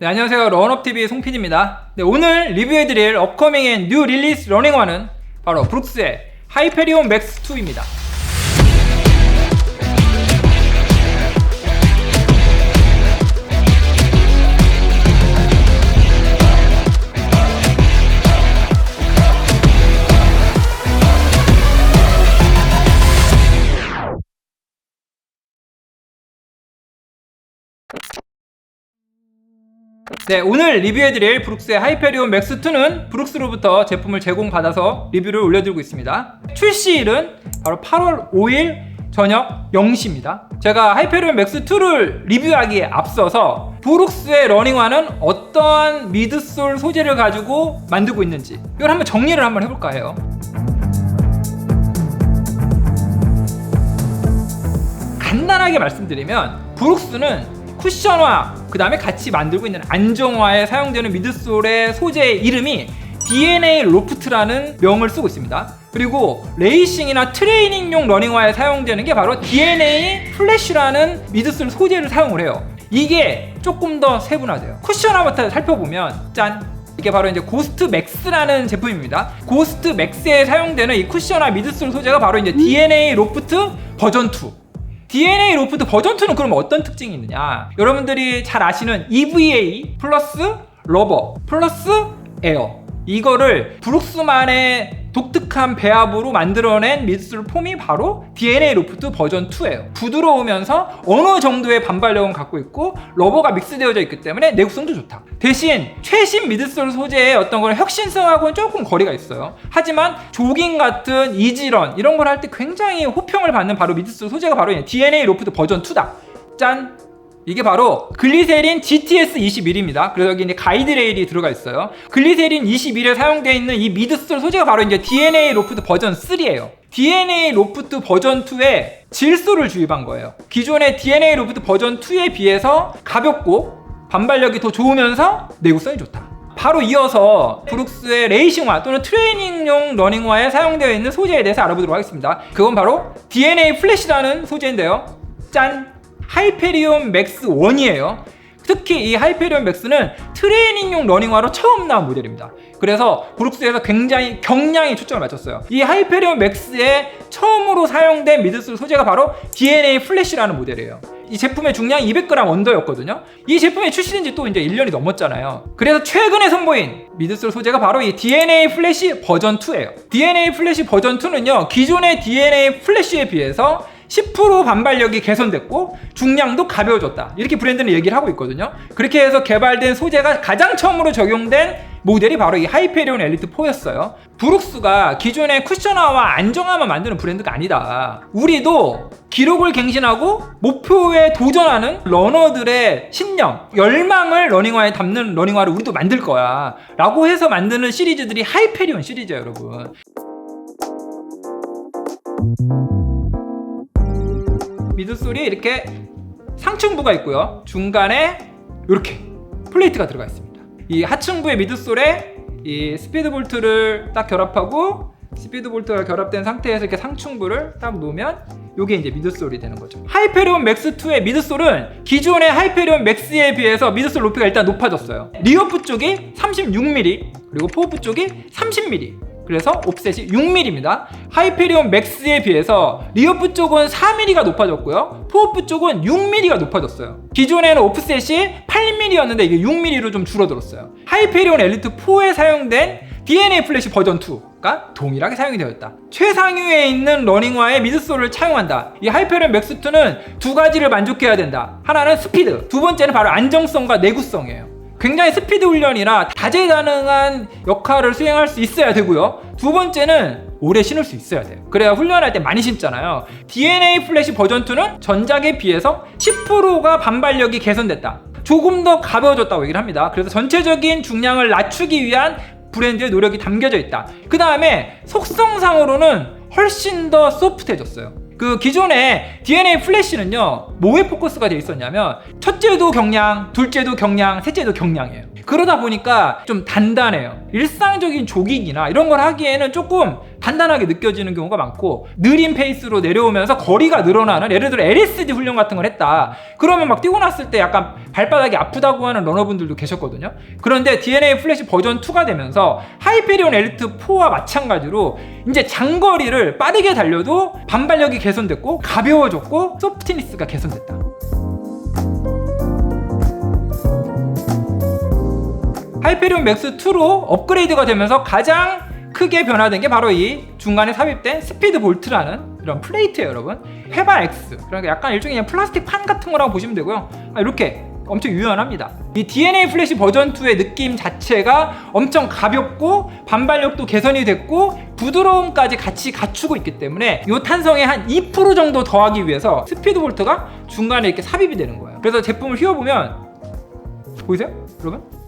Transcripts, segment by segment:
네, 안녕하세요. 런업TV의 송PD입니다. 네, 오늘 리뷰해드릴 업커밍 앤뉴 릴리스 러닝화는 바로 브룩스의 하이페리온 맥스2입니다. 네, 오늘 리뷰해드릴 브룩스의 하이페리온 맥스2는 브룩스로부터 제품을 제공받아서 리뷰를 올려드리고 있습니다. 출시일은 바로 8월 5일 저녁 0시입니다. 제가 하이페리온 맥스2를 리뷰하기에 앞서서 브룩스의 러닝화는 어떠한 미드솔 소재를 가지고 만들고 있는지 이걸 한번 정리를 한번 해볼까 해요. 간단하게 말씀드리면 브룩스는 쿠션화 그 다음에 같이 만들고 있는 안정화에 사용되는 미드솔의 소재의 이름이 DNA 로프트라는 명을 쓰고 있습니다. 그리고 레이싱이나 트레이닝용 러닝화에 사용되는 게 바로 DNA 플래시라는 미드솔 소재를 사용을 해요. 이게 조금 더 세분화돼요. 쿠션화부터 살펴보면 짠 이게 바로 이제 고스트 맥스라는 제품입니다. 고스트 맥스에 사용되는 이 쿠션화 미드솔 소재가 바로 이제 DNA 로프트 버전 2. DNA 로프트 버전 2는 그럼 어떤 특징이 있느냐? 여러분들이 잘 아시는 EVA 플러스 러버 플러스 에어 이거를 브룩스만의 독특한 배합으로 만들어낸 미드솔 폼이 바로 DNA 로프트 버전 2예요. 부드러우면서 어느 정도의 반발력은 갖고 있고 러버가 믹스되어져 있기 때문에 내구성도 좋다. 대신 최신 미드솔 소재의 어떤 그런 혁신성하고는 조금 거리가 있어요. 하지만 조깅 같은 이지런 이런 걸 할 때 굉장히 호평을 받는 바로 미드솔 소재가 바로 이 DNA 로프트 버전 2다. 짠! 이게 바로 글리세린 GTS 21입니다. 그래서 여기 이제 가이드 레일이 들어가 있어요. 글리세린 21에 사용되어 있는 이 미드솔 소재가 바로 이제 DNA 로프트 버전 3예요. DNA 로프트 버전 2에 질소를 주입한 거예요. 기존의 DNA 로프트 버전 2에 비해서 가볍고 반발력이 더 좋으면서 내구성이 좋다. 바로 이어서 브룩스의 레이싱화 또는 트레이닝용 러닝화에 사용되어 있는 소재에 대해서 알아보도록 하겠습니다. 그건 바로 DNA 플래시라는 소재인데요. 짠! 하이페리온 맥스 1이에요. 특히 이 하이페리온 맥스는 트레이닝용 러닝화로 처음 나온 모델입니다. 그래서 브룩스에서 굉장히 경량에 초점을 맞췄어요. 이 하이페리온 맥스에 처음으로 사용된 미드솔 소재가 바로 DNA 플래시라는 모델이에요. 이 제품의 중량이 200g 언더였거든요. 이 제품이 출시된 지 또 이제 1년이 넘었잖아요. 그래서 최근에 선보인 미드솔 소재가 바로 이 DNA 플래시 버전 2예요. DNA 플래시 버전 2는요. 기존의 DNA 플래시에 비해서 10% 반발력이 개선됐고 중량도 가벼워졌다. 이렇게 브랜드는 얘기를 하고 있거든요. 그렇게 해서 개발된 소재가 가장 처음으로 적용된 모델이 바로 이 하이페리온 엘리트 4였어요. 브룩스가 기존의 쿠션화와 안정화만 만드는 브랜드가 아니다. 우리도 기록을 갱신하고 목표에 도전하는 러너들의 신념, 열망을 러닝화에 담는 러닝화를 우리도 만들 거야. 라고 해서 만드는 시리즈들이 하이페리온 시리즈예요, 여러분. 미드솔이 이렇게 상층부가 있고요. 중간에 이렇게 플레이트가 들어가 있습니다. 이 하층부의 미드솔에 이 스피드 볼트를 딱 결합하고 스피드 볼트가 결합된 상태에서 이렇게 상층부를 딱 놓으면 이게 이제 미드솔이 되는 거죠. 하이페리온 맥스 2의 미드솔은 기존의 하이페리온 맥스에 비해서 미드솔 높이가 일단 높아졌어요. 리어프 쪽이 36mm 그리고 포어프 쪽이 30mm. 그래서 옵셋이 6mm입니다. 하이페리온 맥스에 비해서 리어프 쪽은 4mm가 높아졌고요. 포어프 쪽은 6mm가 높아졌어요. 기존에는 옵셋이 8mm였는데 이게 6mm로 좀 줄어들었어요. 하이페리온 엘리트 4에 사용된 DNA 플래시 버전 2가 동일하게 사용이 되었다. 최상위에 있는 러닝화의 미드솔을 차용한다. 이 하이페리온 맥스 2는 두 가지를 만족해야 된다. 하나는 스피드, 두 번째는 바로 안정성과 내구성이에요. 굉장히 스피드 훈련이라 다재다능한 역할을 수행할 수 있어야 되고요. 두 번째는 오래 신을 수 있어야 돼요. 그래야 훈련할 때 많이 신잖아요. DNA 플래시 버전 2는 전작에 비해서 10%가 반발력이 개선됐다. 조금 더 가벼워졌다고 얘기를 합니다. 그래서 전체적인 중량을 낮추기 위한 브랜드의 노력이 담겨져 있다. 그 다음에 속성상으로는 훨씬 더 소프트해졌어요. 그 기존에 DNA 플래시는요 뭐에 포커스가 되어 있었냐면 첫째도 경량, 둘째도 경량, 셋째도 경량이에요. 그러다 보니까 좀 단단해요. 일상적인 조깅이나 이런 걸 하기에는 조금 단단하게 느껴지는 경우가 많고 느린 페이스로 내려오면서 거리가 늘어나는 예를 들어 LSD 훈련 같은 걸 했다. 그러면 막 뛰고 났을 때 약간 발바닥이 아프다고 하는 러너분들도 계셨거든요. 그런데 DNA 플래시 버전 2가 되면서 하이페리온 엘리트 4와 마찬가지로 이제 장거리를 빠르게 달려도 반발력이 개선됐고 가벼워졌고 소프트니스가 개선됐다. 하이페리온 맥스 2로 업그레이드가 되면서 가장 크게 변화된 게 바로 이 중간에 삽입된 스피드 볼트라는 이런 플레이트예요, 여러분. 회바 X. 그러니까 약간 일종의 플라스틱 판 같은 거라고 보시면 되고요. 아, 이렇게 엄청 유연합니다. 이 DNA 플래시 버전 2의 느낌 자체가 엄청 가볍고 반발력도 개선이 됐고 부드러움까지 같이 갖추고 있기 때문에 이 탄성에 한2% 정도 더하기 위해서 스피드 볼트가 중간에 이렇게 삽입이 되는 거예요. 그래서 제품을 휘어보면 보이세요? 여러분?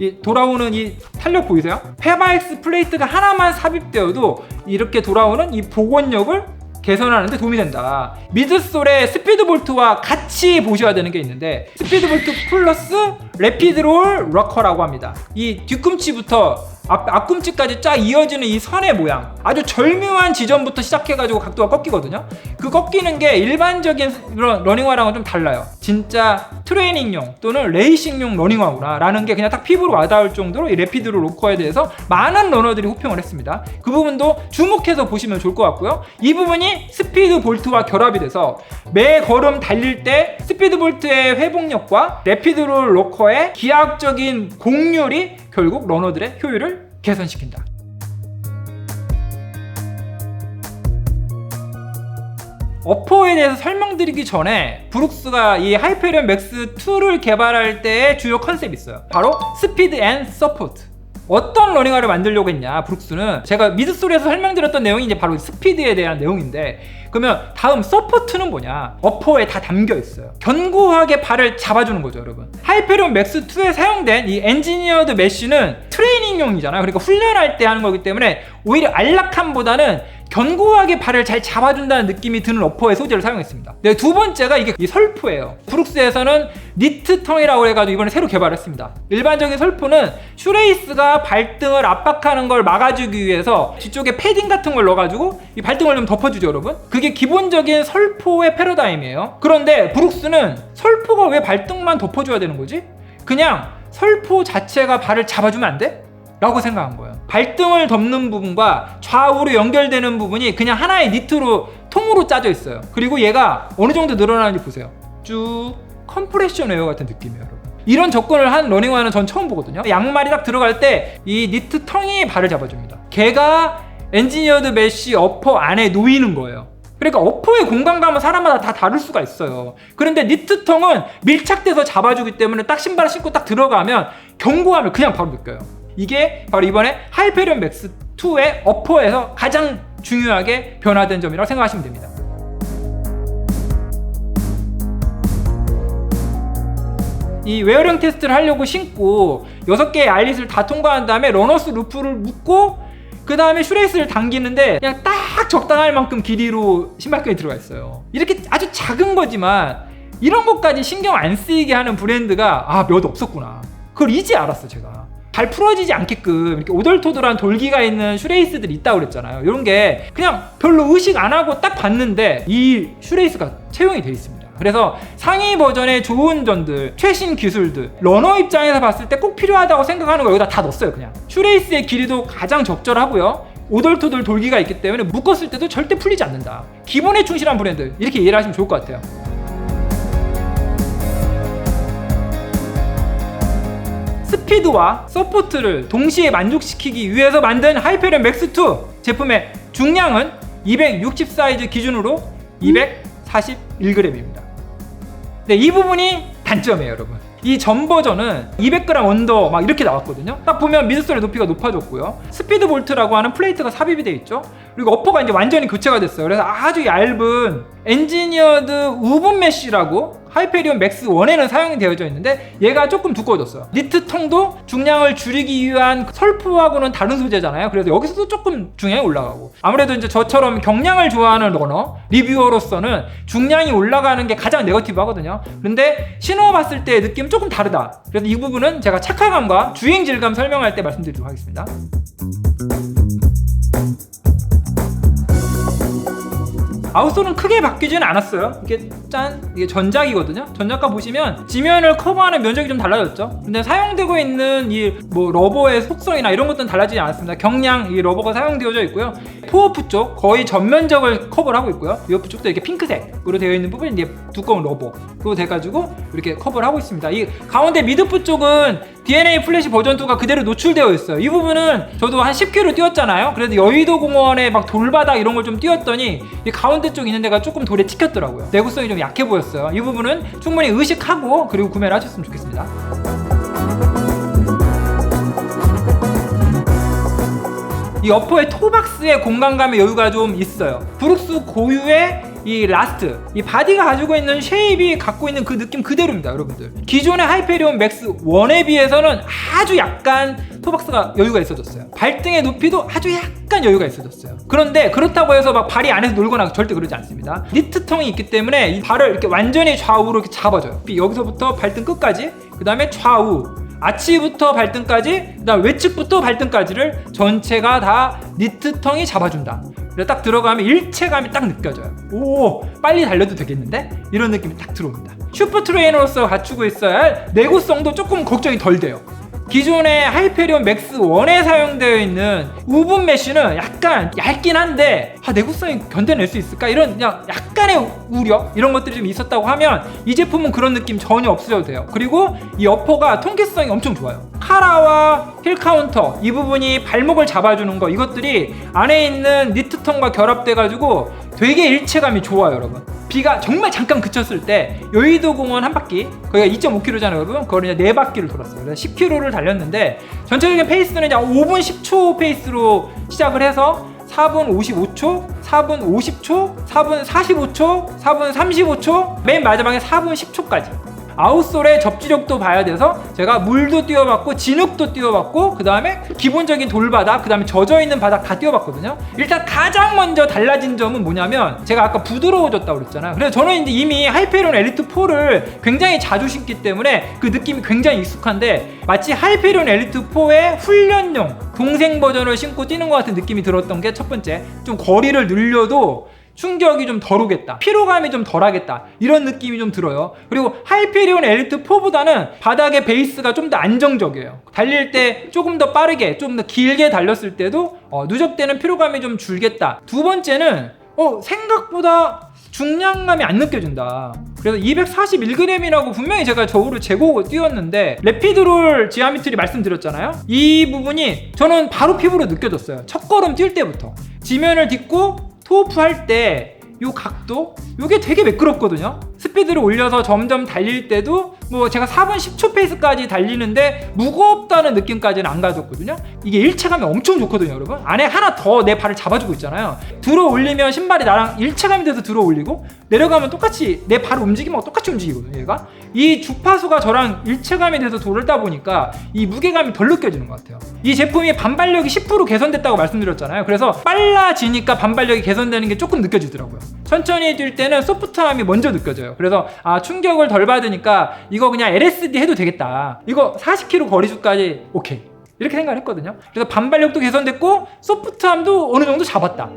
이 돌아오는 이 탄력 보이세요? 페바엑스 플레이트가 하나만 삽입되어도 이렇게 돌아오는 이 복원력을 개선하는데 도움이 된다. 미드솔의 스피드볼트와 같이 보셔야 되는 게 있는데 스피드볼트 플러스 레피드롤 러커라고 합니다. 이 뒤꿈치부터 앞, 앞꿈치까지 쫙 이어지는 이 선의 모양. 아주 절묘한 지점부터 시작해가지고 각도가 꺾이거든요. 그 꺾이는 게 일반적인 러닝화랑은 좀 달라요. 진짜 트레이닝용 또는 레이싱용 러닝화구나 라는 게 그냥 딱 피부로 와닿을 정도로 이 레피드로 로커에 대해서 많은 러너들이 호평을 했습니다. 그 부분도 주목해서 보시면 좋을 것 같고요. 이 부분이 스피드 볼트와 결합이 돼서 매 걸음 달릴 때 스피드 볼트의 회복력과 레피드롤 로커의 기하학적인 공률이 결국 러너들의 효율을 개선시킨다. 어퍼에 대해서 설명드리기 전에 브룩스가 이 하이페리온 맥스 2를 개발할 때의 주요 컨셉이 있어요. 바로 스피드 앤 서포트. 어떤 러닝화를 만들려고 했냐 브룩스는 제가 미드소리에서 설명드렸던 내용이 이제 바로 스피드에 대한 내용인데 그러면 다음 서포트는 뭐냐? 어퍼에 다 담겨 있어요. 견고하게 발을 잡아주는 거죠 여러분. 하이페리온 맥스 2에 사용된 이 엔지니어드 메쉬는 트레이닝용이잖아요. 그러니까 훈련할 때 하는 거기 때문에 오히려 안락함보다는 견고하게 발을 잘 잡아준다는 느낌이 드는 어퍼의 소재를 사용했습니다. 네, 두 번째가 이게 이 설포예요. 브룩스에서는 니트텅이라고 해가지고 이번에 새로 개발했습니다. 일반적인 설포는 슈레이스가 발등을 압박하는 걸 막아주기 위해서 뒤쪽에 패딩 같은 걸 넣어가지고 이 발등을 좀 덮어주죠, 여러분. 그게 기본적인 설포의 패러다임이에요. 그런데 브룩스는 설포가 왜 발등만 덮어줘야 되는 거지? 그냥 설포 자체가 발을 잡아주면 안 돼? 라고 생각한 거예요. 발등을 덮는 부분과 좌우로 연결되는 부분이 그냥 하나의 니트로 통으로 짜져 있어요. 그리고 얘가 어느 정도 늘어나는지 보세요. 쭉 컴프레션 웨어 같은 느낌이에요, 여러분. 이런 접근을 한 러닝화는 전 처음 보거든요. 양말이 딱 들어갈 때 이 니트 텅이 발을 잡아줍니다. 걔가 엔지니어드 메쉬 어퍼 안에 놓이는 거예요. 그러니까 어퍼의 공간감은 사람마다 다 다를 수가 있어요. 그런데 니트텅은 밀착돼서 잡아주기 때문에 딱 신발을 신고 딱 들어가면 견고함을 그냥 바로 느껴요. 이게 바로 이번에 하이페리온 맥스 2의 어퍼에서 가장 중요하게 변화된 점이라고 생각하시면 됩니다. 이 웨어링 테스트를 하려고 신고 6개의 아일릿을 다 통과한 다음에 러너스 루프를 묶고 그 다음에 슈레이스를 당기는데 그냥 딱 적당할 만큼 길이로 신발끈이 들어가 있어요. 이렇게 아주 작은 거지만 이런 것까지 신경 안 쓰이게 하는 브랜드가 아 몇 없었구나. 그걸 이제 알았어 제가. 잘 풀어지지 않게끔 이렇게 오돌토돌한 돌기가 있는 슈레이스들이 있다고 그랬잖아요. 이런 게 그냥 별로 의식 안 하고 딱 봤는데 이 슈레이스가 채용이 돼 있습니다. 그래서 상위 버전의 좋은 점들, 최신 기술들, 러너 입장에서 봤을 때 꼭 필요하다고 생각하는 거 여기다 다 넣었어요, 그냥. 슈레이스의 길이도 가장 적절하고요. 오돌토돌 돌기가 있기 때문에 묶었을 때도 절대 풀리지 않는다. 기본에 충실한 브랜드 이렇게 이해를 하시면 좋을 것 같아요. 스피드와 서포트를 동시에 만족시키기 위해서 만든 하이페리온 맥스2 제품의 중량은 260 사이즈 기준으로 241g입니다. 네, 이 부분이 단점이에요, 여러분. 이 전 버전은 200g 언더 막 이렇게 나왔거든요. 딱 보면 미드솔의 높이가 높아졌고요. 스피드 볼트라고 하는 플레이트가 삽입이 돼 있죠. 그리고 어퍼가 이제 완전히 교체가 됐어요. 그래서 아주 얇은 엔지니어드 우분 메쉬라고 하이페리온 맥스 1에는 사용이 되어져 있는데 얘가 조금 두꺼워졌어요. 니트 통도 중량을 줄이기 위한 설포하고는 다른 소재잖아요. 그래서 여기서도 조금 중량이 올라가고 아무래도 이제 저처럼 경량을 좋아하는 러너 리뷰어로서는 중량이 올라가는 게 가장 네거티브하거든요. 근데 신어봤을 때 느낌 조금 다르다. 그래서 이 부분은 제가 착화감과 주행 질감 설명할 때 말씀드리도록 하겠습니다. 아웃솔은 크게 바뀌지는 않았어요. 이게 짠 이게 전작이거든요. 전작과 보시면 지면을 커버하는 면적이 좀 달라졌죠. 근데 사용되고 있는 이 뭐 러버의 속성이나 이런 것들은 달라지지 않았습니다. 경량 이 러버가 사용되어져 있고요. 토어프 쪽 거의 전면적을 커버를 하고 있고요. 이어프 쪽도 이렇게 핑크색으로 되어 있는 부분이 이제 두꺼운 러버로 돼가지고 이렇게 커버를 하고 있습니다. 이 가운데 미드프 쪽은 DNA 플래시 버전 2가 그대로 노출되어 있어요. 이 부분은 저도 한 10km 뛰었잖아요. 그래서 여의도 공원에 막 돌바닥 이런 걸 좀 뛰었더니 이 가운데 쪽 있는 데가 조금 돌에 찍혔더라고요. 내구성이 좀 약해 보였어요. 이 부분은 충분히 의식하고 그리고 구매를 하셨으면 좋겠습니다. 이 어퍼의 토박스의 공간감의 여유가 좀 있어요. 브룩스 고유의 이 라스트, 이 바디가 가지고 있는 쉐입이 갖고 있는 그 느낌 그대로입니다, 여러분들. 기존의 하이페리온 맥스 1에 비해서는 아주 약간 토박스가 여유가 있어졌어요. 발등의 높이도 아주 약간 여유가 있어졌어요. 그런데 그렇다고 해서 막 발이 안에서 놀거나 절대 그러지 않습니다. 니트통이 있기 때문에 이 발을 이렇게 완전히 좌우로 이렇게 잡아줘요. 여기서부터 발등 끝까지, 그 다음에 좌우, 아치부터 발등까지 그다음 외측부터 발등까지를 전체가 다 니트텅이 잡아준다. 그래서 딱 들어가면 일체감이 딱 느껴져요. 오 빨리 달려도 되겠는데 이런 느낌이 딱 들어옵니다. 슈퍼 트레이너로서 갖추고 있어야 할 내구성도 조금 걱정이 덜 돼요. 기존의 하이페리온 맥스 1에 사용되어 있는 우분 메쉬는 약간 얇긴 한데 아, 내구성이 견뎌낼 수 있을까? 이런 약간의 우려 이런 것들이 좀 있었다고 하면 이 제품은 그런 느낌 전혀 없으셔도 돼요. 그리고 이 어퍼가 통기성이 엄청 좋아요. 카라와 힐 카운터 이 부분이 발목을 잡아주는 거 이것들이 안에 있는 니트통과 결합돼 가지고 되게 일체감이 좋아요 여러분. 비가 정말 잠깐 그쳤을 때 여의도 공원 한 바퀴 거기가 2.5km잖아요 여러분. 그걸 이제 네 바퀴를 돌았어요. 그래서 10km를 달렸는데 전체적인 페이스는 이제 5분 10초 페이스로 시작을 해서 4분 55초, 4분 50초, 4분 45초, 4분 35초, 맨 마지막에 4분 10초까지. 아웃솔의 접지력도 봐야 돼서 제가 물도 띄워봤고 진흙도 띄워봤고 그 다음에 기본적인 돌바닥 그 다음에 젖어있는 바닥 다 띄워봤거든요. 일단 가장 먼저 달라진 점은 뭐냐면 제가 아까 부드러워졌다고 그랬잖아요. 그래서 저는 이제 이미 하이페리온 엘리트 4를 굉장히 자주 신기 때문에 그 느낌이 굉장히 익숙한데 마치 하이페리온 엘리트 4의 훈련용 동생 버전을 신고 뛰는 것 같은 느낌이 들었던 게 첫 번째. 좀 거리를 늘려도 충격이 좀 덜 오겠다. 피로감이 좀 덜하겠다. 이런 느낌이 좀 들어요. 그리고 하이페리온 엘리트 4보다는 바닥의 베이스가 좀 더 안정적이에요. 달릴 때 조금 더 빠르게, 좀 더 길게 달렸을 때도 어, 누적되는 피로감이 좀 줄겠다. 두 번째는 어, 생각보다 중량감이 안 느껴진다. 그래서 241g이라고 분명히 제가 저우를 재고 뛰었는데 레피드롤 지하미트리 말씀드렸잖아요. 이 부분이 저는 바로 피부로 느껴졌어요. 첫 걸음 뛸 때부터 지면을 딛고 토프 할때 요 각도? 요게 되게 매끄럽거든요 스피드를 올려서 점점 달릴 때도 뭐 제가 4분 10초 페이스까지 달리는데 무겁다는 느낌까지는 안 가졌거든요. 이게 일체감이 엄청 좋거든요 여러분. 안에 하나 더 내 발을 잡아주고 있잖아요. 들어 올리면 신발이 나랑 일체감이 돼서 들어 올리고 내려가면 똑같이 내 발 움직임하고 똑같이 움직이거든요 얘가. 이 주파수가 저랑 일체감이 돼서 돌다 보니까 이 무게감이 덜 느껴지는 것 같아요. 이 제품이 반발력이 10% 개선됐다고 말씀드렸잖아요. 그래서 빨라지니까 반발력이 개선되는 게 조금 느껴지더라고요. 천천히 뛸 때는 소프트함이 먼저 느껴져요 그래서 아 충격을 덜 받으니까 이거 그냥 LSD 해도 되겠다. 이거 40km 거리수까지 오케이. 이렇게 생각을 했거든요. 그래서 반발력도 개선됐고 소프트함도 어느 정도 잡았다.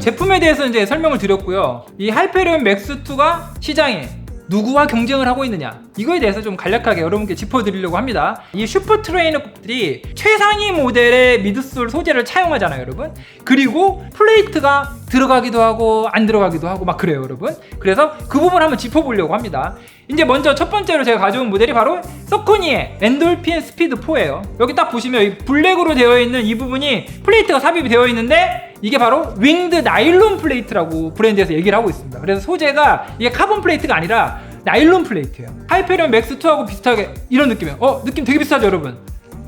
제품에 대해서 이제 설명을 드렸고요. 이 하이페리온 맥스2가 시장에 누구와 경쟁을 하고 있느냐 이거에 대해서 좀 간략하게 여러분께 짚어드리려고 합니다. 이 슈퍼 트레이너급들이 최상위 모델의 미드솔 소재를 차용하잖아요 여러분. 그리고 플레이트가 들어가기도 하고 안 들어가기도 하고 막 그래요 여러분. 그래서 그 부분 한번 짚어보려고 합니다. 이제 먼저 첫 번째로 제가 가져온 모델이 바로 서코니의 엔돌핀 스피드 4예요. 여기 딱 보시면 이 블랙으로 되어 있는 이 부분이 플레이트가 삽입이 되어 있는데 이게 바로 윙드 나일론 플레이트라고 브랜드에서 얘기를 하고 있습니다. 그래서 소재가 이게 카본 플레이트가 아니라 나일론 플레이트예요. 하이페리온 맥스2하고 비슷하게 이런 느낌이에요. 어 느낌 되게 비슷하죠 여러분?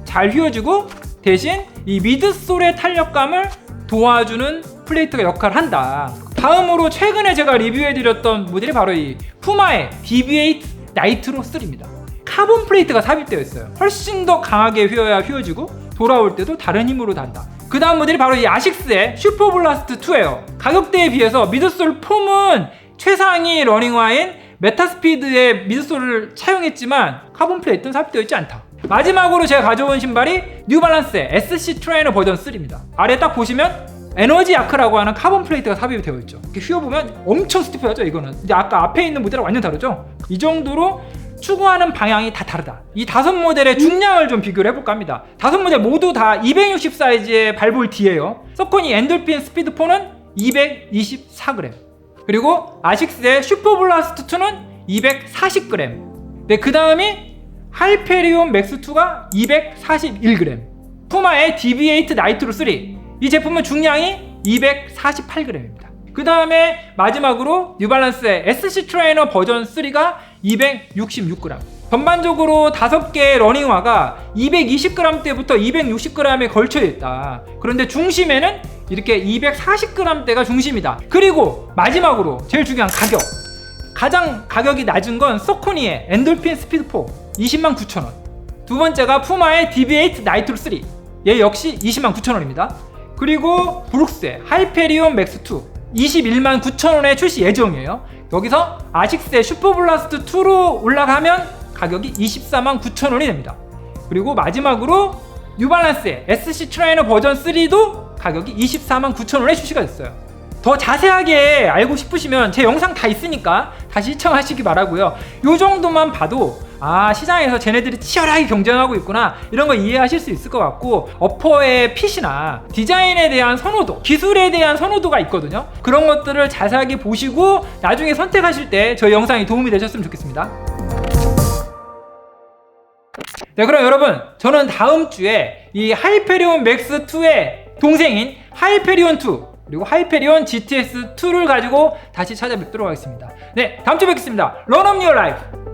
잘 휘어지고 대신 이 미드솔의 탄력감을 도와주는 플레이트가 역할을 한다. 다음으로 최근에 제가 리뷰해드렸던 모델이 바로 이 푸마의 BB8 나이트로 3입니다. 카본 플레이트가 삽입되어 있어요. 훨씬 더 강하게 휘어야 휘어지고 돌아올 때도 다른 힘으로 단다. 그 다음 모델이 바로 이 아식스의 슈퍼블라스트 2예요. 가격대에 비해서 미드솔 폼은 최상위 러닝화인 메타스피드의 미드솔을 차용했지만 카본 플레이트는 삽입되어 있지 않다 마지막으로 제가 가져온 신발이 뉴발란스의 SC 트레이너 버전 3입니다. 아래 딱 보시면 에너지 아크라고 하는 카본 플레이트가 삽입이 되어 있죠. 이렇게 휘어보면 엄청 스티프하죠, 이거는. 근데 아까 앞에 있는 모델랑 완전 다르죠? 이 정도로 추구하는 방향이 다 다르다. 이 다섯 모델의 중량을 좀 비교를 해볼까 합니다. 다섯 모델 모두 다 260 사이즈의 발볼 D예요. 서코니 엔돌핀 스피드 4는 224g. 그리고 아식스의 슈퍼블라스트 2는 240g. 네, 그 다음이 하이페리온 맥스 2가 241g. 푸마의 DB8 나이트로 3. 이 제품은 중량이 248g입니다. 그 다음에 마지막으로 뉴발란스의 SC 트레이너 버전 3가 266g. 전반적으로 5개의 러닝화가 220g대부터 260g에 걸쳐 있다. 그런데 중심에는 이렇게 240g대가 중심이다. 그리고 마지막으로 제일 중요한 가격. 가장 가격이 낮은 건 서코니의 엔돌핀 스피드 4 20만 9천 원. 두 번째가 푸마의 DB8 나이트로 3. 얘 역시 20만 9천 원입니다. 그리고 브룩스의 하이페리온 맥스 2 21만 9천 원에 출시 예정이에요. 여기서 아식스의 슈퍼블라스트 2로 올라가면 가격이 24만 9천 원이 됩니다. 그리고 마지막으로 뉴발란스의 SC 트레이너 버전 3도 가격이 24만 9천 원에 출시가 됐어요. 더 자세하게 알고 싶으시면 제 영상 다 있으니까 다시 시청하시기 바라고요. 요 정도만 봐도 아 시장에서 쟤네들이 치열하게 경쟁하고 있구나 이런 거 이해하실 수 있을 것 같고 어퍼의 핏이나 디자인에 대한 선호도 기술에 대한 선호도가 있거든요 그런 것들을 자세하게 보시고 나중에 선택하실 때 저희 영상이 도움이 되셨으면 좋겠습니다 네 그럼 여러분 저는 다음 주에 이 하이페리온 맥스 2의 동생인 하이페리온 2 그리고 하이페리온 GTS 2를 가지고 다시 찾아뵙도록 하겠습니다. 네 다음 주에 뵙겠습니다. 런업 유어 라이프